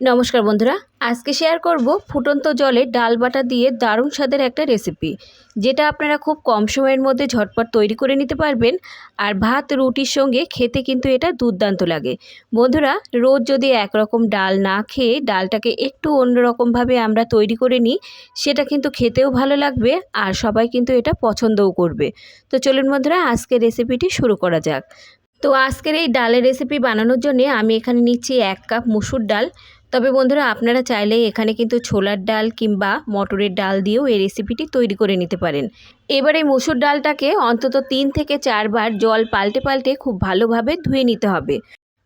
নমস্কার বন্ধুরা, আজকে শেয়ার করব ফুটন্ত জলে ডাল বাটা দিয়ে দারুণ স্বাদের একটা রেসিপি যেটা আপনারা খুব কম সময়ের মধ্যে ঝটপট তৈরি করে নিতে পারবেন আর ভাত, রুটির সঙ্গে খেতে কিন্তু এটা দুর্দান্ত লাগে। বন্ধুরা, রোজ যদি একরকম ডাল না খেয়ে ডালটাকে একটু অন্যরকমভাবে আমরা তৈরি করে নিই, সেটা কিন্তু খেতেও ভালো লাগবে আর সবাই কিন্তু এটা পছন্দও করবে। তো চলুন বন্ধুরা আজকের রেসিপিটি শুরু করা যাক। তো আজকের এই ডালের রেসিপি বানানোর জন্য আমি এখানে নিচ্ছি এক কাপ মুসুর ডাল তবে বন্ধুরা আপনারা চাইলে এখানে কিন্তু ছোলার ডাল কিংবা মটরের ডাল দিয়েও এই রেসিপিটি তৈরি করে নিতে পারেন। এবার এই মসুর ডালটাকে অন্তত তিন থেকে চারবার জল পাল্টে পাল্টে খুব ভালোভাবে ধুয়ে নিতে হবে।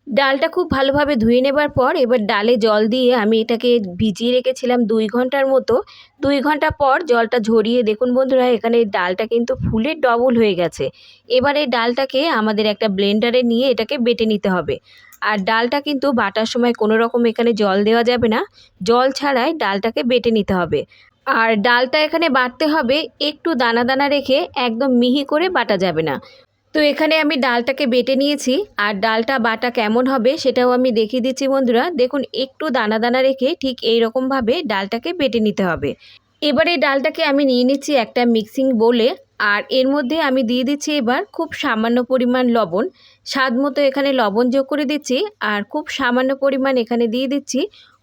ডালটা খুব ভালোভাবে ধুয়ে নেবার পর এবার ডালে জল দিয়ে আমি এটাকে ভিজিয়ে রেখেছিলাম দুই ঘণ্টার মতো। দুই ঘণ্টা পর জলটা ঝরিয়ে দেখুন বন্ধুরা, এখানে ডালটা কিন্তু ফুলে ডবল হয়ে গেছে। এবার এই ডালটাকে আমাদের একটা ব্লেন্ডারে নিয়ে এটাকে বেটে নিতে হবে। আর ডালটা কিন্তু বাটার সময় কোনো রকম এখানে জল দেওয়া যাবে না। জল ছাড়াই ডালটাকে বেটে নিতে হবে। আর ডালটা এখানে বাটতে হবে, একটু দানা দানা রেখে একদম মিহি করে বাটা যাবে না। তো এখানে আমি ডালটাকে বেটে নিয়েছি আর ডালটা বাটা কেমন হবে সেটাও আমি দেখিয়ে দিচ্ছি বন্ধুরা। দেখুন, একটু দানা দানা রেখে ঠিক এই রকমভাবে ডালটাকে বেটে নিতে হবে। এবারে ডালটাকে আমি নিয়ে নিচ্ছি একটা মিক্সিং বোলে। আর এর মধ্যে আমি দিয়ে দিচ্ছি এবার খুব সামান্য পরিমাণ লবণ। স্বাদ মতো এখানে লবণ যোগ করে দিচ্ছি আর খুব সামান্য পরিমাণ এখানে দিয়ে দিচ্ছি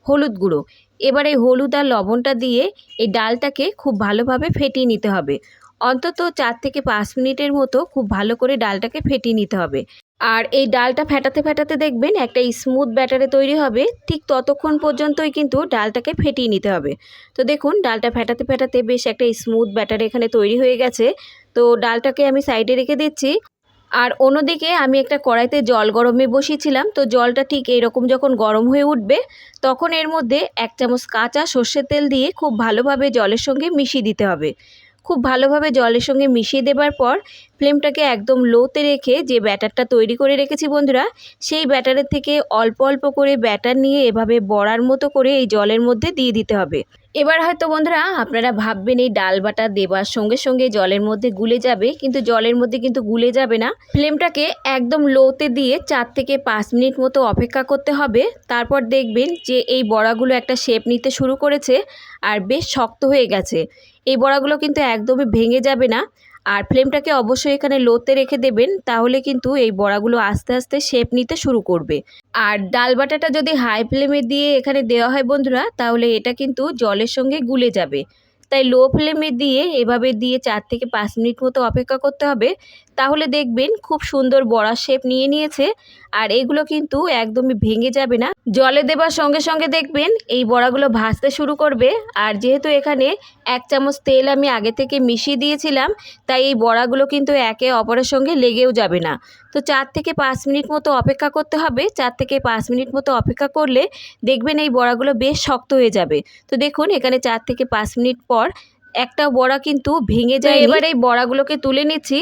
হলুদ গুঁড়ো। এবার এই হলুদ আর লবণটা দিয়ে এই ডালটাকে খুব ভালোভাবে ফেটিয়ে নিতে হবে। অন্তত চার থেকে পাঁচ মিনিটের মতো খুব ভালো করে ডালটাকে ফেটিয়ে নিতে হবে। আর এই ডালটা ফেটাতে ফেটাতে দেখবেন একটা স্মুথ ব্যাটারে তৈরি হবে। ঠিক ততক্ষণ পর্যন্তই কিন্তু ডালটাকে ফেটিয়ে নিতে হবে। তো দেখুন, ডালটা ফেটাতে ফেটাতে বেশ একটা স্মুথ ব্যাটার এখানে তৈরি হয়ে গেছে। তো ডালটাকে আমি সাইডে রেখে দিচ্ছি। আর অন্যদিকে আমি একটা কড়াইতে জল গরমে বসিয়েছিলাম। তো জলটা ঠিক এইরকম যখন গরম হয়ে উঠবে, তখন এর মধ্যে এক চামচ কাঁচা সর্ষের তেল দিয়ে খুব ভালোভাবে জলের সঙ্গে মিশিয়ে দিতে হবে। খুব ভালোভাবে জলের সঙ্গে মিশিয়ে দেবার পর ফ্লেমটাকে একদম লোতে রেখে যে ব্যাটারটা তৈরি করে রেখেছি বন্ধুরা, সেই ব্যাটারের থেকে অল্প অল্প করে ব্যাটার নিয়ে এভাবে বড়ার মতো করে এই জলের মধ্যে দিয়ে দিতে হবে। এবার হয়তো বন্ধুরা আপনারা ভাববেন এই ডাল বাটা দেবার সঙ্গে সঙ্গে জলের মধ্যে গুলে যাবে, কিন্তু জলের মধ্যে কিন্তু গুলে যাবে না। ফ্লেমটাকে একদম লোতে দিয়ে চার থেকে পাঁচ মিনিট মতো অপেক্ষা করতে হবে। তারপর দেখবেন যে এই বড়াগুলো একটা শেপ নিতে শুরু করেছে আর বেশ শক্ত হয়ে গেছে। এই বড়াগুলো কিন্তু একদমই ভেঙে যাবে না। আর ফ্লেমটাকে অবশ্যই এখানে লোতে রেখে দেবেন, তাহলে কিন্তু এই বড়াগুলো আস্তে আস্তে শেপ নিতে শুরু করবে। আর ডাল বাটাটা যদি হাই ফ্লেমে দিয়ে এখানে দেওয়া হয় বন্ধুরা, তাহলে এটা কিন্তু জলের সঙ্গে গুলে যাবে। তাই লো ফ্লেমে দিয়ে এভাবে দিয়ে চার থেকে পাঁচ মিনিট মতো অপেক্ষা করতে হবে। তাহলে দেখবেন খুব সুন্দর বড়া শেপ নিয়ে নিয়েছে। আর এগুলো কিন্তু একদমই ভেঙে যাবে না। জলে দেবার সঙ্গে সঙ্গে দেখবেন এই বড়াগুলো ভাজতে শুরু করবে। আর যেহেতু এখানে এক চামচ তেল আমি আগে থেকে মিশিয়ে দিয়েছিলাম তাই এই বড়াগুলো কিন্তু একে অপরের সঙ্গে লেগেও যাবে না। তো চার থেকে পাঁচ মিনিট মতো অপেক্ষা করতে হবে। চার থেকে পাঁচ মিনিট মতো অপেক্ষা করলে দেখবেন এই বড়াগুলো বেশ শক্ত হয়ে যাবে। তো দেখুন এখানে চার থেকে পাঁচ মিনিট পর একটা বড়া কিন্তু ভেঙে যায় এবার এই বড়াগুলোকে তুলে নিচ্ছি।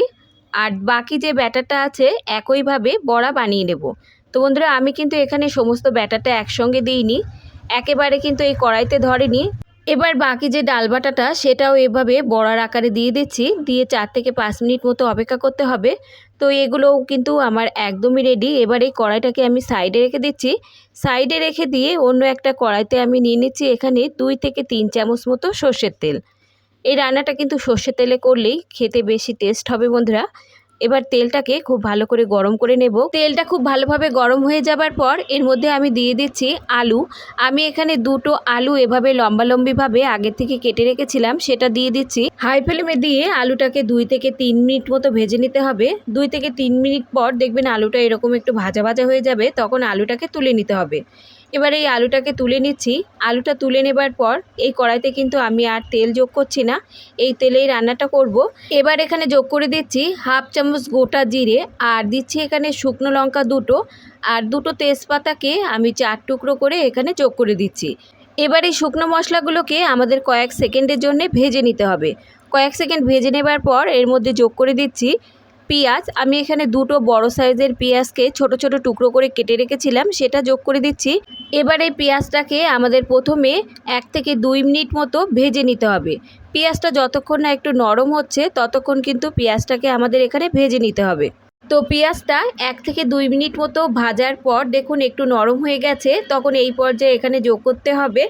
আর বাকি যে ব্যাটারটা আছে, একইভাবে বড়া বানিয়ে নেব। তো বন্ধুরা, আমি কিন্তু এখানে সমস্ত ব্যাটারটা একসঙ্গে দিইনি। একেবারে কিন্তু এই কড়াইতে ধরেনি। এবার বাকি যে ডাল বাটাটা, সেটাও এভাবে বড়ার আকারে দিয়ে দিচ্ছি। দিয়ে চার থেকে পাঁচ মিনিট মতো অপেক্ষা করতে হবে। তো এগুলোও কিন্তু আমার একদমই রেডি এবার এই কড়াইটাকে আমি সাইডে রেখে দিচ্ছি। সাইডে রেখে দিয়ে অন্য একটা কড়াইতে আমি নিয়ে নিচ্ছি এখানে দুই থেকে তিন চামচ মতো সর্ষের তেল। এই রান্নাটা কিন্তু সর্ষের তেলে করলেই খেতে বেশি টেস্ট হবে বন্ধুরা। এবার তেলটাকে খুব ভালো করে গরম করে নেব। তেলটা খুব ভালোভাবে গরম হয়ে যাবার পর এর মধ্যে আমি দিয়ে দিচ্ছি আলু। আমি এখানে দুটো আলু এভাবে লম্বালম্বিভাবে আগে থেকে কেটে রেখেছিলাম, সেটা দিয়ে দিচ্ছি। হাই ফ্লেমে দিয়ে আলুটাকে দুই থেকে তিন মিনিট মতো ভেজে নিতে হবে। দুই থেকে তিন মিনিট পর দেখবেন আলুটা এরকম একটু ভাজা ভাজা হয়ে যাবে, তখন আলুটাকে তুলে নিতে হবে। এবার এই আলুটাকে তুলে নিচ্ছি। আলুটা তুলে নেবার পর এই কড়াইতে কিন্তু আমি আর তেল যোগ করছি না। এই তেলেই রান্নাটা করব। এবার এখানে যোগ করে দিচ্ছি হাফ চামচ গোটা জিরে আর দিচ্ছি এখানে শুকনো লঙ্কা দুটো। আর দুটো তেজপাতাকে আমি চার টুকরো করে এখানে যোগ করে দিচ্ছি। এবার এই শুকনো মশলাগুলোকে আমাদের কয়েক সেকেন্ডের জন্য ভেজে নিতে হবে। কয়েক সেকেন্ড ভেজে নেবার পর এর মধ্যে যোগ করে দিচ্ছি পেঁয়াজ, আমি এখানে দুটো বড় সাইজের পেঁয়াজকে ছোট ছোট টুকরো করে কেটে রেখেছিলাম, সেটা যোগ করে দিচ্ছি। এবার এই পেঁয়াজটাকে আমাদের প্রথমে এক থেকে দুই মিনিট মতো ভেজে নিতে হবে। পেঁয়াজটা যতক্ষণ না একটু নরম হচ্ছে, ততক্ষণ কিন্তু পেঁয়াজটাকে আমাদের এখানে ভেজে নিতে হবে। তো পেঁয়াজটা এক থেকে দুই মিনিট মতো ভাজার পর দেখুন একটু নরম হয়ে গেছে, তখন এই পর্যায়ে এখানে যোগ করতে হবে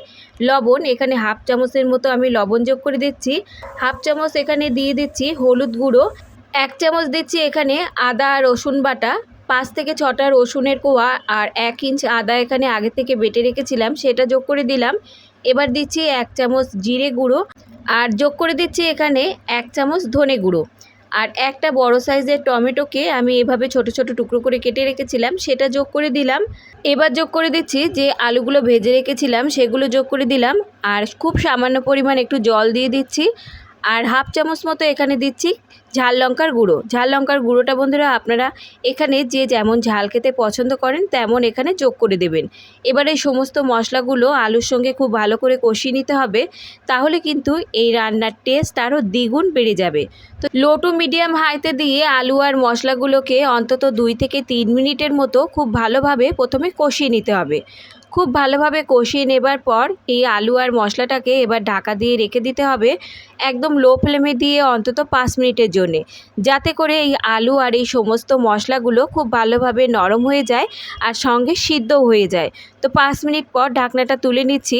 লবণ। এখানে হাফ চামচের মতো আমি লবণ যোগ করে দিচ্ছি। হাফ চামচ এখানে দিয়ে দিচ্ছি হলুদ গুঁড়ো। এক চামচ দিচ্ছি এখানে আদা রসুন বাটা, পাঁচ থেকে ছটা রসুনের কোয়া আর এক ইঞ্চ আদা এখানে আগে থেকে বেটে রেখেছিলাম, সেটা যোগ করে দিলাম। এবার দিচ্ছি এক চামচ জিরে গুঁড়ো আর যোগ করে দিচ্ছি এখানে এক চামচ ধনে গুঁড়ো। আর একটা বড় সাইজের টমেটোকে আমি এভাবে ছোট ছোট টুকরো করে কেটে রেখেছিলাম, সেটা যোগ করে দিলাম। এবার যোগ করে দিচ্ছি যে আলুগুলো ভেজে রেখেছিলাম, সেগুলো যোগ করে দিলাম। আর খুব সামান্য পরিমাণ একটু জল দিয়ে দিচ্ছি। আর হাফ চামচ মতো এখানে দিচ্ছি ঝাল লঙ্কার গুঁড়ো। ঝাল লঙ্কার গুঁড়োটা বন্ধুরা আপনারা এখানে যে যেমন ঝাল খেতে পছন্দ করেন, তেমন এখানে যোগ করে দেবেন। এবারে সমস্ত মশলাগুলো আলুর সঙ্গে খুব ভালো করে কষিয়ে নিতে হবে, তাহলে কিন্তু এই রান্নার টেস্ট আরও দ্বিগুণ বেড়ে যাবে। তো লো টু মিডিয়াম হাইতে দিয়ে আলু আর মশলাগুলোকে অন্তত দুই থেকে তিন মিনিটের মতো খুব ভালোভাবে প্রথমে কষিয়ে নিতে হবে। খুব ভালোভাবে কষিয়ে নেবার পর এই আলু আর মশলাটাকে এবার ঢাকা দিয়ে রেখে দিতে হবে একদম লো ফ্লেমে দিয়ে অন্তত পাঁচ মিনিটের জন্যে। যাতে করে এই আলু আর এই সমস্ত মশলাগুলো খুব ভালোভাবে নরম হয়ে যায় আর সঙ্গে সিদ্ধ হয়ে যায়। তো পাঁচ মিনিট পর ঢাকনাটা তুলে নিচ্ছি।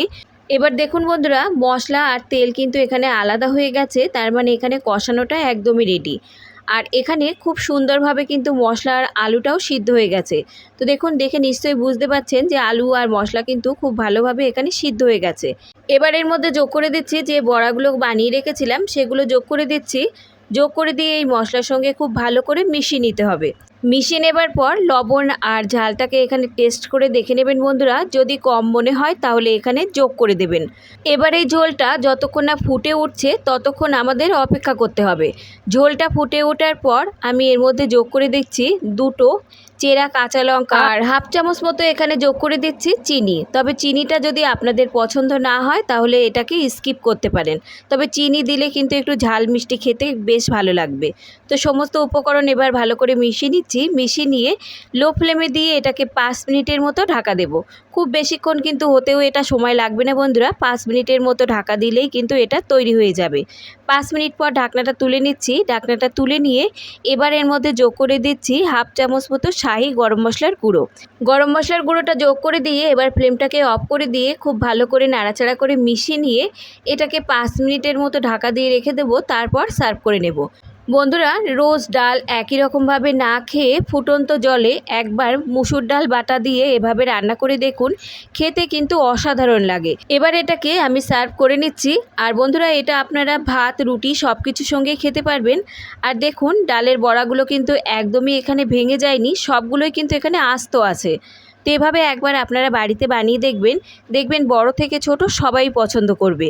এবার দেখুন বন্ধুরা, মশলা আর তেল কিন্তু এখানে আলাদা হয়ে গেছে, তার মানে এখানে কষানোটা একদমই রেডি আর এখানে খুব সুন্দরভাবে কিন্তু মশলা আর আলুটাও সিদ্ধ হয়ে গেছে। তো দেখুন, দেখে নিশ্চয়ই বুঝতে পারছেন যে আলু আর মশলা কিন্তু খুব ভালোভাবে এখানে সিদ্ধ হয়ে গেছে। এবার এর মধ্যে যোগ করে দিচ্ছি যে বড়াগুলো বানিয়ে রেখেছিলাম, সেগুলো যোগ করে দিচ্ছি। যোগ করে দিয়ে এই মশলার সঙ্গে খুব ভালো করে মিশিয়ে নিতে হবে। মিশিয়ে নেবার পর লবণ আর ঝালটাকে এখানে টেস্ট করে দেখে নেবেন বন্ধুরা। যদি কম মনে হয় তাহলে এখানে যোগ করে দেবেন। এবার এই ঝোলটা যতক্ষণ না ফুটে উঠছে ততক্ষণ আমাদের অপেক্ষা করতে হবে। ঝোলটা ফুটে ওঠার পর আমি এর মধ্যে যোগ করে দিচ্ছি দুটো চেরা কাঁচা লঙ্কা আর হাফ চামচ মতো এখানে যোগ করে দিচ্ছি চিনি। তবে চিনিটা যদি আপনাদের পছন্দ না হয় তাহলে এটাকে স্কিপ করতে পারেন। তবে চিনি দিলে কিন্তু একটু ঝাল মিষ্টি খেতে বেশ ভালো লাগবে। তো সমস্ত উপকরণ এবার ভালো করে মিশিয়ে নিচ্ছি মিশিয়ে নিয়ে লো ফ্লেমে দিয়ে এটাকে পাঁচ মিনিটের মতো ঢাকা দেব। খুব বেশিক্ষণ কিন্তু হতেও এটা সময় লাগবে না বন্ধুরা, পাঁচ মিনিটের মতো ঢাকা দিলেই কিন্তু এটা তৈরি হয়ে যাবে। পাঁচ মিনিট পর ঢাকনাটা তুলে নিচ্ছি, ঢাকনাটা তুলে নিয়ে এবার এর মধ্যে যোগ করে দিচ্ছি হাফ চামচ মতো শাহি গরম মশলার গুঁড়ো। গরম মশলার গুঁড়োটা যোগ করে দিয়ে এবার ফ্লেমটাকে অফ করে দিয়ে খুব ভালো করে নাড়াচাড়া করে মিশিয়ে নিয়ে এটাকে পাঁচ মিনিটের মতো ঢাকা দিয়ে রেখে দেবো, তারপর সার্ভ করে নেব। বন্ধুরা, রোজ ডাল একই রকমভাবে না খেয়ে ফুটন্ত জলে একবার মুসুর ডাল বাটা দিয়ে এভাবে রান্না করে দেখুন, খেতে কিন্তু অসাধারণ লাগে। এবার এটাকে আমি সার্ভ করে নিচ্ছি। আর বন্ধুরা, এটা আপনারা ভাত, রুটি সব কিছুর সঙ্গে খেতে পারবেন। আর দেখুন, ডালের বড়াগুলো কিন্তু একদমই এখানে ভেঙে যায়নি, সবগুলোই কিন্তু এখানে আস্ত আছে। তো এভাবে একবার আপনারা বাড়িতে বানিয়ে দেখবেন। দেখবেন বড় থেকে ছোট সবাই পছন্দ করবে।